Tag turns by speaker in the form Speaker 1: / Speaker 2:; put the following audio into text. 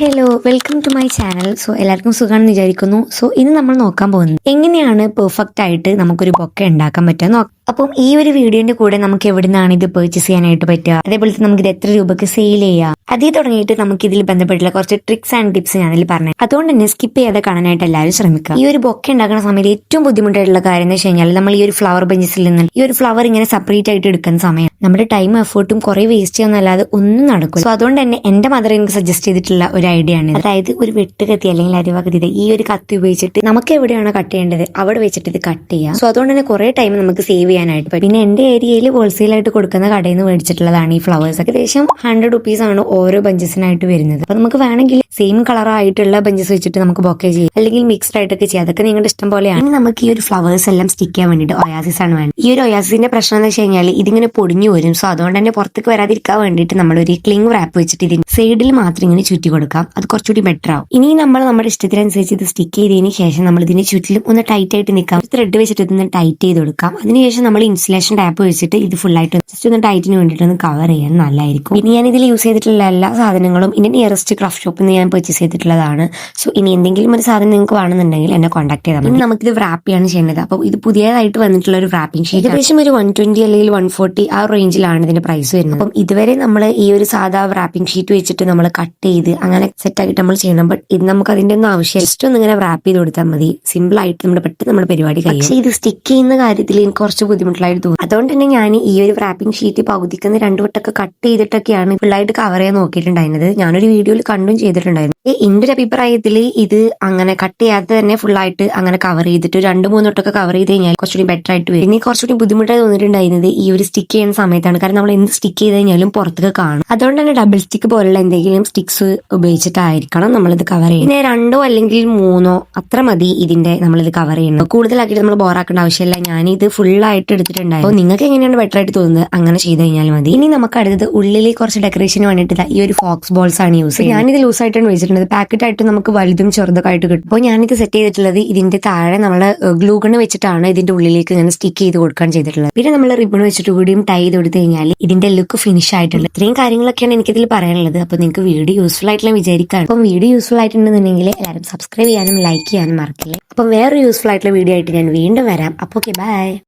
Speaker 1: Hello welcome to my channel so എല്ലാവർക്കും സുഖമാണെന്ന് വിചാരിക്കുന്നു. സോ ഇന്ന് നമ്മൾ നോക്കാൻ പോകുന്നത് എങ്ങനെയാണ് പെർഫെക്റ്റ് ആയിട്ട് നമുക്കൊരു ബൊക്കെ ഉണ്ടാക്കാൻ പറ്റുക അപ്പം ഈ ഒരു വീഡിയോന്റെ കൂടെ നമുക്ക് എവിടെ നിന്നാണ് ഇത് പർച്ചേസ് ചെയ്യാനായിട്ട് പറ്റുക? അതേപോലെ തന്നെ നമുക്ക് ഇത് എത്ര രൂപക്ക് സെയിൽ ചെയ്യാം? അതേ തുടങ്ങിയിട്ട് നമുക്ക് ഇതിൽ ബന്ധപ്പെട്ടുള്ള കുറച്ച് ട്രിക്സ് ആൻഡ് ടിപ്സ് ഞാൻ അതിൽ പറഞ്ഞു. അതുകൊണ്ട് തന്നെ സ്കിപ്പ് ചെയ്യാതെ കാണാനായിട്ട് എല്ലാവരും ശ്രമിക്കുക. ഈ ഒരു ബൊക്കെ ഉണ്ടാക്കുന്ന സമയത്ത് ഏറ്റവും ബുദ്ധിമുട്ടായിട്ടുള്ള കാര്യം എന്ന് വെച്ച് കഴിഞ്ഞാൽ നമ്മൾ ഈ ഒരു ഫ്ലവർ ബെഞ്ചസിൽ നിന്ന് ഈ ഒരു ഫ്ലവർ ഇങ്ങനെ സെപ്പറേറ്റ് ആയിട്ട് എടുക്കുന്ന സമയം നമ്മുടെ ടൈം എഫേർട്ടും കുറെ വേസ്റ്റ് ചെയ്യാന്നല്ലാതെ ഒന്നും നടക്കും സോ അതുകൊണ്ട് തന്നെ എന്റെ മദർ എനിക്ക് സജസ്റ്റ് ചെയ്തിട്ടുള്ള ഒരു ഐഡിയ ആണ് അതായത് ഒരു വെട്ടുകത്തി അല്ലെങ്കിൽ അരിവ ഈ ഒരു കത്തി ഉപയോഗിച്ചിട്ട് നമുക്ക് എവിടെയാണ് കട്ട് ചെയ്യേണ്ടത് അവിടെ വെച്ചിട്ട് ഇത് കട്ട് ചെയ്യാം. സോ അതുകൊണ്ട് തന്നെ കുറെ ടൈം നമുക്ക് സേവ് ചെയ്യാനായിട്ട് പറ്റും. പിന്നെ എന്റെ ഏരിയയിൽ ഹോൾസെയിൽ ആയിട്ട് കൊടുക്കുന്ന കടയിൽ നിന്ന് മേടിച്ചിട്ടുള്ളതാണ് ഈ ഫ്ലവേഴ്സ് ഏകദേശം ഹൺഡ്രഡ് റുപ്പീസ് ആണ് ഓരോ ബഞ്ചസിനായിട്ട് വരുന്നത്. അപ്പൊ നമുക്ക് വേണമെങ്കിൽ സെയിം കളർ ആയിട്ടുള്ള ബഞ്ചസ് വെച്ചിട്ട് നമുക്ക് ബൊക്കെ ചെയ്യാം. അല്ലെങ്കിൽ മിക്സ്ഡ് ആയിട്ടൊക്കെ ചെയ്യാം. അതൊക്കെ നിങ്ങളുടെ ഇഷ്ടം പോലെയാണ്. ഇനി നമുക്ക് ഈ ഒരു ഫ്ലവേഴ്സ് എല്ലാം സ്റ്റിക്ക് ചെയ്യാൻ വേണ്ടിയിട്ട് ഒയാസിസ് ആണ് വേണ്ടത്. ഈ ഒരു ഒയാസിന്റെ പ്രശ്നം എന്ന് വെച്ച് കഴിഞ്ഞാൽ ഇതിങ്ങനെ പൊടിഞ്ഞു വരും. സോ അതുകൊണ്ട് തന്നെ പുറത്തേക്ക് വരാതിരിക്കാൻ വേണ്ടിയിട്ട് നമ്മൾ ഒരു ക്ലിങ് റാപ്പ് വെച്ചിട്ട് ഇതിന് സൈഡിൽ മാത്രം ഇങ്ങനെ ചുറ്റി കൊടുക്കാം. അത് കുറച്ചുകൂടി ബെറ്റർ ആവും. ഇനി നമ്മൾ നമ്മുടെ ഇഷ്ടത്തിനനുസരിച്ച് ഇത് സ്റ്റിക്ക് ചെയ്തതിന് ശേഷം നമ്മൾ ഇതിന് ചുറ്റിലും ഒന്ന് ടൈറ്റ് ആയിട്ട് നിൽക്കാം. ത്രെഡ് വെച്ചിട്ട് ഇതൊന്ന് ടൈറ്റ് ചെയ്ത് കൊടുക്കാം. അതിനുശേഷം നമ്മൾ ഇൻസുലേഷൻ ടാപ്പ് വെച്ചിട്ട് ഇത് ഫുൾ ആയിട്ട് ജസ്റ്റ് ഒന്ന് ടൈറ്റിന് വേണ്ടിയിട്ട് ഒന്ന് കവർ ചെയ്യാൻ നല്ലതായിരിക്കും ഇനി ഞാൻ ഇതിൽ യൂസ് ചെയ്തിട്ടുള്ള എല്ലാ സാധനങ്ങളും ഇനി നിയറസ്റ്റ് ക്രാഫ്റ്റ് ഷോപ്പിൽ നിന്ന് ഞാൻ പർച്ചേസ് ചെയ്തിട്ടുള്ളതാണ്. സോ ഇനി എന്തെങ്കിലും ഒരു സാധനം നിങ്ങൾക്ക് വേണമെന്നുണ്ടെങ്കിൽ എന്നെ കോൺടാക്ട് ചെയ്താൽ മതി. നമുക്കിത് wrap ചെയ്യാണ് ചെയ്യുന്നത് അപ്പോൾ ഇത് പുതിയതായിട്ട് വന്നിട്ടുള്ള ഒരു റാപ്പിംഗ് ഷീറ്റ് ഏകദേശം ഒരു വൺ ട്വന്റി അല്ലെങ്കിൽ വൺ ഫോർട്ടി ആ റേഞ്ചിലാണ് ഇതിന്റെ പ്രൈസ് വരുന്നത്. അപ്പം ഇതുവരെ നമ്മൾ ഈ ഒരു സാധാ റാപ്പിംഗ് ഷീറ്റ് വെച്ചിട്ട് നമ്മൾ കട്ട് ചെയ്ത് അങ്ങനെ സെറ്റ് ആയിട്ട് നമ്മൾ ചെയ്യണം. ബട്ട് ഇത് നമുക്ക് അതിന്റെ ഒന്നും ആവശ്യം ജസ്റ്റ് ഒന്ന് ഇങ്ങനെ റാപ്പ് ചെയ്ത് കൊടുത്താൽ മതി. സിമ്പിൾ ആയിട്ട് നമ്മുടെ പെട്ടെന്ന് നമ്മുടെ പരിപാടി കഴിയും. പക്ഷേ ഇത് സ്റ്റിക്ക് ചെയ്യുന്ന കാര്യത്തിൽ എനിക്ക് കുറച്ച് ബുദ്ധിമുട്ടായിട്ട് തോന്നി അതുകൊണ്ട് തന്നെ ഞാൻ ഈ ഒരു റാപ്പിംഗ് ഷീറ്റ് പകുതിക്കുന്ന രണ്ടു വട്ടൊക്കെ കട്ട് ചെയ്തിട്ടൊക്കെയാണ് ഫുള്ളായിട്ട് കവർ ചെയ്യാൻ നോക്കിയിട്ടുണ്ടായിരുന്നത്. ഞാനൊരു വീഡിയോയിൽ കണ്ടും ചെയ്തിട്ടുണ്ടായിരുന്നു. എന്റെ ഒരു അഭിപ്രായത്തിൽ ഇത് അങ്ങനെ കട്ട് ചെയ്യാതെ തന്നെ ഫുള്ളായിട്ട് അങ്ങനെ കവർ ചെയ്തിട്ട് രണ്ട് മൂന്ന് വട്ടമൊക്കെ കവർ ചെയ്ത് കഴിഞ്ഞാൽ കുറച്ചുകൂടി ബെറ്റർ ആയിട്ട് വരും. ഇനി കുറച്ചുകൂടി ബുദ്ധിമുട്ടായി തോന്നിയിട്ടുണ്ടായിരുന്നത് ഈ ഒരു സ്റ്റിക്ക് ചെയ്യുന്ന സമയത്താണ്. കാരണം നമ്മൾ എന്ത് സ്റ്റിക്ക് ചെയ്ത് കഴിഞ്ഞാലും പുറത്തേക്ക് കാണും. അതുകൊണ്ട് തന്നെ ഡബിൾ സ്റ്റിക്ക് പോലുള്ള എന്തെങ്കിലും സ്റ്റിക്സ് ഉപയോഗിച്ചിട്ടായിരിക്കണം നമ്മളിത് കവർ ചെയ്യുന്നത്. പിന്നെ രണ്ടോ അല്ലെങ്കിൽ മൂന്നോ അത്ര മതി ഇതിന്റെ നമ്മളിത് കവർ ചെയ്യുന്നത്. കൂടുതലാക്കിയിട്ട് നമ്മൾ ബോറാക്കേണ്ട ആവശ്യമില്ല. ഞാനിത് ഫുള്ളായിട്ട് എടുത്തിട്ടുണ്ടായിരുന്നു അപ്പോൾ നിങ്ങൾക്ക് എങ്ങനെയാണ് ബെറ്റർ ആയിട്ട് തോന്നുന്നത്? അങ്ങനെ ചെയ്ത് കഴിഞ്ഞാൽ മതി. ഇനി നമുക്ക് അടുത്തത് ഉള്ളിലെ കുറച്ച് ഡെക്കറേഷന് വേണ്ടിയിട്ട് ഈ ഒരു ഫോക്സ് ബോൾസ് ആണ് യൂസ് ചെയ്യുന്നത്. ഞാനിത് ലൂസ് ആയിട്ടാണ് വെച്ചിട്ടുള്ളത്. പാക്കറ്റ് ആയിട്ട് നമുക്ക് വലുതും ചെറുതൊക്കെ ആയിട്ട് കിട്ടും. അപ്പോൾ ഞാനിത് സെറ്റ് ചെയ്തിട്ടുള്ളത് ഇതിന്റെ താഴെ നമ്മൾ ഗ്ലൂ ഗൺ വെച്ചിട്ടാണ് ഇതിന്റെ ഉള്ളിലേക്ക് ഇങ്ങനെ സ്റ്റിക്ക് ചെയ്ത് കൊടുക്കാൻ ചെയ്തിട്ടുള്ളത്. പിന്നെ നമ്മൾ റിബൺ വെച്ചിട്ട് കൂടിയും ടൈ ചെയ്ത് കൊടുത്തു കഴിഞ്ഞാൽ ഇതിന്റെ ലുക്ക് ഫിനിഷ് ആയിട്ടുള്ളത്. ഇത്രയും കാര്യങ്ങളൊക്കെയാണ് എനിക്കിതിൽ പറയാനുള്ളത്. അപ്പോൾ നിങ്ങൾക്ക് വീഡിയോ യൂസ്ഫുൾ ആയിട്ടുള്ള വിചാരിക്കാണ്. അപ്പം വീഡിയോ യൂസ്ഫുൾ ആയിട്ടുണ്ടെന്നുണ്ടെങ്കിൽ എല്ലാവരും സബ്സ്ക്രൈബ് ചെയ്യാനും ലൈക്ക് ചെയ്യാനും മറക്കില്ലേ. അപ്പം വേറൊരു യൂസ്ഫുൾ ആയിട്ടുള്ള വീഡിയോ ആയിട്ട് ഞാൻ വീണ്ടും വരാം. അപ്പോൾ ഓക്കെ ബൈ